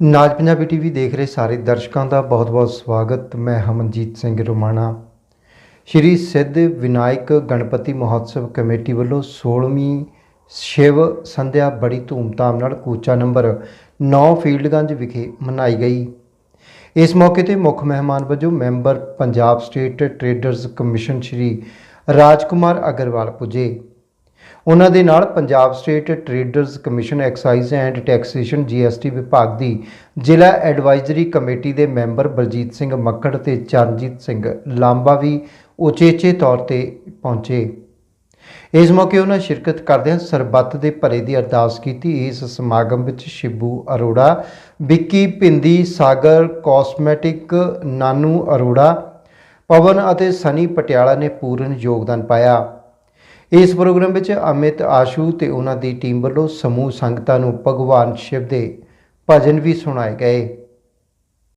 ਨਾਜ Punjabi TV ਦੇਖ ਰਹੇ ਸਾਰੇ ਦਰਸ਼ਕਾਂ ਦਾ ਬਹੁਤ-ਬਹੁਤ ਸਵਾਗਤ। ਮੈਂ ਹਮਨਜੀਤ ਸਿੰਘ ਰੋਮਾਣਾ। ਸ਼੍ਰੀ ਸਿੱਧ ਵਿਨਾਇਕ ਗਣਪਤੀ ਮਹੋਤਸਵ ਕਮੇਟੀ ਵੱਲੋਂ 16ਵੀਂ ਸ਼ਿਵ ਸੰਧਿਆ ਬੜੀ ਧੂਮਧਾਮ ਨਾਲ ਕੋਚਾ ਨੰਬਰ 9 ਫੀਲਡਗੰਜ ਵਿਖੇ ਮਨਾਈ ਗਈ। ਇਸ ਮੌਕੇ ਤੇ ਮੁੱਖ ਮਹਿਮਾਨ ਵਜੋਂ member Punjab state traders commission Shri Rajkumar Agarwal ਪੁੱਜੇ। ਉਹਨਾਂ ਦੇ ਨਾਲ Punjab state traders commission excise and taxation GST ਵਿਭਾਗ ਦੀ ਜ਼ਿਲ੍ਹਾ ਐਡਵਾਈਜ਼ਰੀ ਕਮੇਟੀ ਦੇ ਮੈਂਬਰ ਬਲਜੀਤ ਸਿੰਘ ਮੱਕੜ ਤੇ ਚਰਨਜੀਤ ਸਿੰਘ ਲਾਂਬਾ ਵੀ ਉਚੇਚੇ ਤੌਰ ਤੇ ਪਹੁੰਚੇ। ਇਸ ਮੌਕੇ ਉਹਨਾਂ ਸ਼ਿਰਕਤ ਕਰਦਿਆਂ ਸਰਬੱਤ ਦੇ ਭਲੇ ਦੀ ਅਰਦਾਸ ਕੀਤੀ। ਇਸ ਸਮਾਗਮ ਵਿੱਚ ਸ਼ਿਬੂ ਅਰੋੜਾ, ਵਿੱਕੀ ਪਿੰਦੀ ਸਾਗਰ ਕਾਸਮੈਟਿਕ, ਨਾਨੂ ਅਰੋੜਾ, ਪਵਨ ਅਤੇ ਸਨੀ ਪਟਿਆਲਾ ਨੇ ਪੂਰਨ ਯੋਗਦਾਨ ਪਾਇਆ। ਇਸ ਪ੍ਰੋਗਰਾਮ ਵਿੱਚ ਅਮਿਤ, ਆਸ਼ੂ ਤੇ ਉਹਨਾਂ ਦੀ ਟੀਮ ਵੱਲੋਂ ਸਮੂਹ ਸੰਗਤਾਂ ਨੂੰ ਭਗਵਾਨ ਸ਼ਿਵ ਦੇ ਭਜਨ ਵੀ ਸੁਣਾਏ ਗਏ।